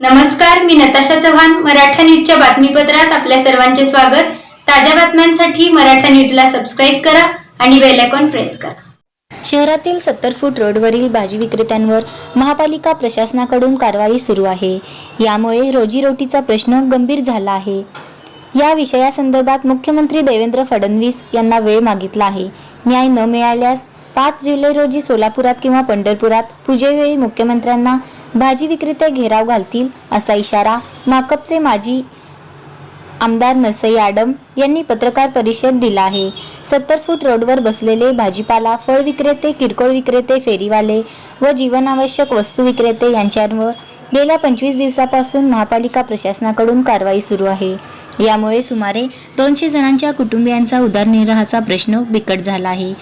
नमस्कार मी नताशा चव्हाण मराठा न्यूजच्या बातमीपत्रात आपल्या सर्वांचे स्वागत. ताज्या बातम्यांसाठी मराठा न्यूजला सबस्क्राईब करा आणि बेल आयकॉन प्रेस करा. शहरातील सत्तर फूट रोडवरील भाजी विक्रेत्यांवर महापालिका प्रशासनाकडून कारवाई सुरू आहे. यामुळे रोजीरोटीचा प्रश्न गंभीर झाला आहे. या विषयासंदर्भात मुख्यमंत्री देवेंद्र फडणवीस यांना वेळ मागितला आहे. न्याय न मिळाल्यास पाच जुलै रोजी सोलापुरात किंवा पंढरपुरात पूजेवेळी मुख्यमंत्र्यांना भाजी विक्रेते घेराव घालतील असा इशारा माकपचे माजी आमदार नरसई आडम यांनी पत्रकार परिषद दिला आहे. सत्तर फूट रोडवर बसलेले भाजीपाला फळ विक्रेते किरकोळ विक्रेते फेरीवाले व जीवनावश्यक वस्तू विक्रेते यांच्यावर गेल्या पंचवीस दिवसापासून महापालिका प्रशासनाकडून कारवाई सुरू आहे. यामुळे सुमारे दोनशे जणांच्या कुटुंबियांचा उदरनिर्वाहाचा प्रश्न बिकट झाला आहे.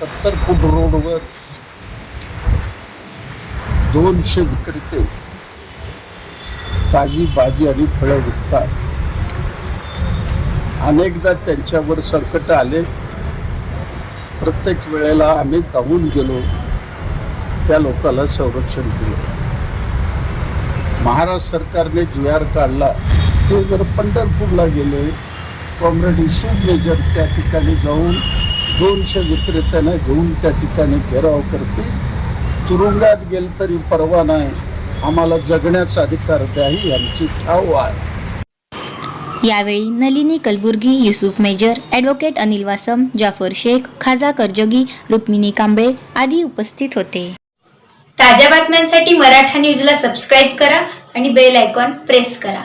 सत्तर फूट रोडवर दोनशे विक्रेते ताजी भाजी आणि फळं विकतात. अनेकदा त्यांच्यावर संकट आले. प्रत्येक वेळेला आम्ही धावून गेलो. त्या लोकाला संरक्षण दिलं. महाराष्ट्र सरकारने जी आर काढला. ते जर पंढरपूरला गेले कॉम्रेड इसूब मेजर त्या ठिकाणी जाऊन दोनशे विक्रेत्यांना घेऊन त्या ठिकाणी घेराव करते तुरुंगात गेलं तरी परवा नाही. आम्हाला जगण्याचा अधिकार द्या ही यांची ठाव आहे. यावेळी नलिनी कलबुर्गी युसुफ मेजर ॲडव्होकेट अनिल वासम जाफर शेख खाजा करजगी रुक्मिणी कांबळे आदी उपस्थित होते. ताज्या बातम्यांसाठी मराठा न्यूजला सबस्क्राईब करा आणि बेल आयकॉन प्रेस करा.